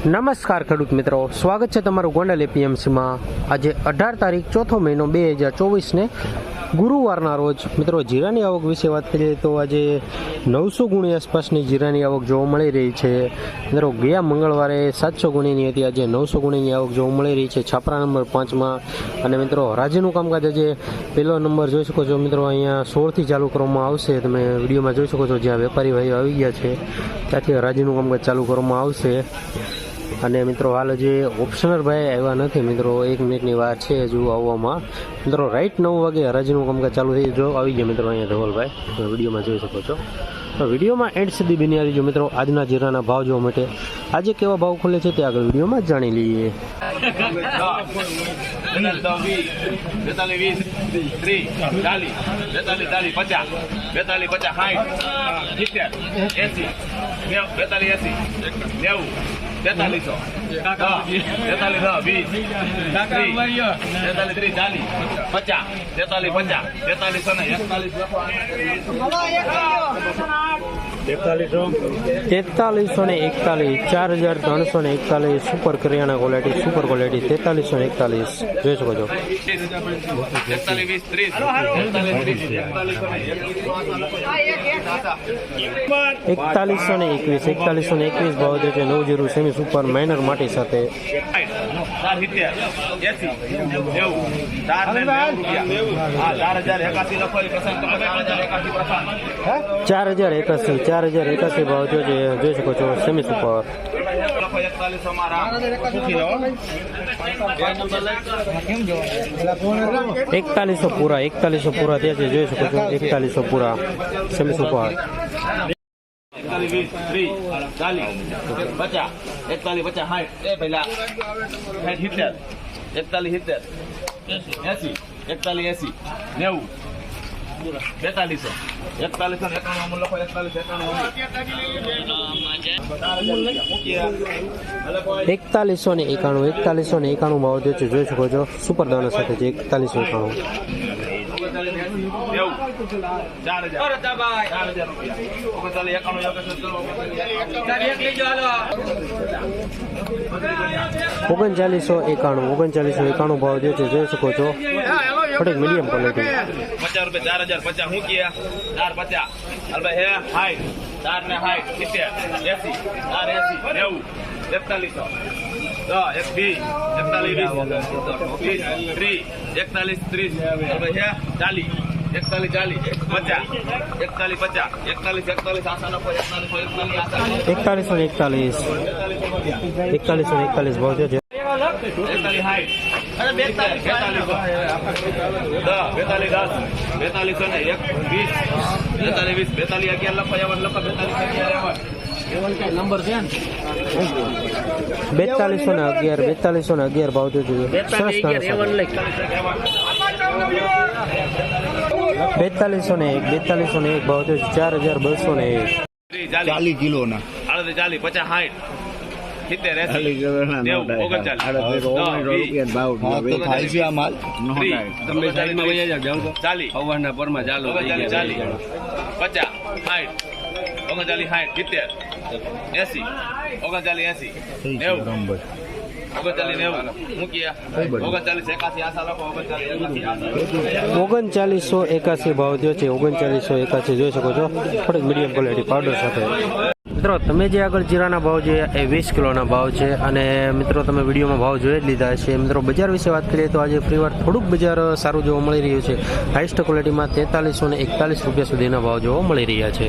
નમસ્કાર ખેડૂત મિત્રો. સ્વાગત છે તમારું ગોંડલ એપીએમસીમાં. આજે અઢાર તારીખ ચોથો મહિનો બે હજાર ચોવીસને ગુરુવારના રોજ. મિત્રો, જીરાની આવક વિશે વાત કરીએ તો આજે નવસો ગુણી આસપાસની જીરાની આવક જોવા મળી રહી છે. મિત્રો, ગયા મંગળવારે સાતસો ગુણીની હતી. આજે નવસો ગુણીની આવક જોવા મળી રહી છે. છાપરા નંબર પાંચમાં. અને મિત્રો હરાજીનું કામકાજ આજે પહેલો નંબર જોઈ શકો છો. મિત્રો, અહીંયા સોળથી ચાલુ કરવામાં આવશે. તમે વિડીયોમાં જોઈ શકો છો જ્યાં વેપારી ભાઈઓ આવી ગયા છે. ત્યાંથી હરાજીનું કામકાજ ચાલુ કરવામાં આવશે. અને મિત્રો હાલ જે ઓપ્શનર ભાઈ આવ્યા નથી, મિત્રો, એક મિનિટની વાર છે હજુ આવવામાં. મિત્રો રાઈટ નવ વાગે હરાજીનું કામકાજ ચાલુ થઈ જો આવી ગયા મિત્રો અહીંયા ધવલભાઈ તમે વિડીયોમાં જોઈ શકો છો. તો વિડીયોમાં એન્ડ સુધી બની આવી મિત્રો. આજના જીરાના ભાવ જોવા માટે. આજે કેવા ભાવ ખુલે છે તે આગળ વિડીયોમાં જ જાણી લઈએ. બેતાલીસ પચાસ સાઠ સિત્તેર, એસી બેતાલીસ, એસી, નેવું તેતાલીસો તેતાલીસ વીસ. તેતાલીસ ત્રીસ. ચાલીસ. પચાસ. તેતાલીસ પચાસ. તેતાલીસો ને એકતાલીસ. તેતાલીસો ને એકતાલીસ, ચાર હજાર ત્રણસો ને એકતાલીસ, સુપર કરિયાણા ક્વોલિટી, સુપર ક્વોલિટી, તેતાલીસો ને એકતાલીસ. જોઈ શકો છો. એકતાલીસ ને એકવીસ, એકતાલીસો ને એકવીસ ભાવ છે. નવ જીરો સેમી સુપર માઇનર માટી સાથે. ચાર સિત્તેર. એસી. નેવું. ચાર ને નેવું રૂપિયા. હા ચાર હજાર એકાસી લખો એ પ્રસંગ તમે ચાર હજાર એકાસી પ્રસંગ ચાર હજાર એકાસી ચાર હજાર એકાસી ભાવ જો જોઈ શકો છો સેમી સુપર લખો એકતાલીસો પૂરા એકતાલીસો પૂરા ત્યાં છે. જોઈ શકો છો એકતાલીસો પૂરા સેમી સુપર એકતાલીસ વીસ ત્રીસ ચાલીસ પચાસ એકતાલીસ પચાસ સાઠ એ પેલા સાઠ સિત્તેર એકતાલીસ સિત્તેર એસી એકતાલીસ એસી નેવું બેતાલીસો એકતાલીસો એકાણું લખો એકતાલીસ એકાણું એકતાલીસો ને એકાણું, એકતાલીસો ને એકાણું ભાવ જે છે, જોઈ શકો છો. સુપર દાણા સાથે છે એકતાલીસો એકાણું. ઓગણચાલીસ એકાણું. ઓગણચાલીસો એકાણું ભાવ જે છે, જોઈ શકો છો. થોડીક મીડિયમ ક્વોલિટી પચાસ રૂપિયા, ચાર હજાર પચાસ. હું ગયા ચાર પચાસ. અલ્બા હે? હાઈ ચાર ને હાઈ સિત્તેર. એસી. ચાર એસી. નેવું. એકતાલીસો દસ એક વીસ. એકતાલીસ ત્રીસ. એકતાલીસ ત્રીસ. ચાલીસ. એકતાલીસ ચાલીસ. પચાસ. એકતાલીસ પચાસ. એકતાલીસ એકતાલીસ એકતાલીસ એકતાલીસ એકતાલીસો એકતાલીસ. એકતાલીસો બેતાલીસ હાઈટ બેતાલીસો દસ. બેતાલીસ દસ. બેતાલીસો ને એક વીસ. બેતાલીસ વીસ. બેતાલીસ અગિયાર લખો એવન લખો બેતાલીસ અગિયાર એવન. બેતાલીસો ને અગિયાર બેતાલીસો ને અગિયાર ભાવ સાથે બેતાલીસો ને એક બેતાલીસો ને એક ભાવ જો ચાર હજાર બસો ને એક. ચાલીસ કિલોના. આડત્રીસ ચાલીસ પચાસ સાઠ. સિત્તેર ચાલીસ હવાના પરમાં ચાલુ ચાલી ઓગણચાલીસ પચાસ સાઠ. ઓગણચાલીસ સાઠ. સિત્તેર. એસી. ઓગણચાલીસ એસી. નેવું. ઓગણચાલીસ એકાસી. ભાવ જો છે ઓગણચાલીસો એકાસી જોઈ શકો છો. થોડીક મીડિયમ ક્વોલિટી પાવડર સાથે. મિત્રો તમે જે આગળ જીરાના ભાવ જોઈએ એ વીસ કિલોના ભાવ છે અને મિત્રો તમે વિડીયોમાં ભાવ જોઈ જ લીધા છે મિત્રો બજાર વિશે વાત કરીએ તો આજે ફરીવાર થોડુંક બજાર સારું જોવા મળી રહ્યું છે. હાઈસ્ટ ક્વોલિટીમાં તેતાલીસો ને એકતાલીસ રૂપિયા સુધીના ભાવ જોવા મળી રહ્યા છે.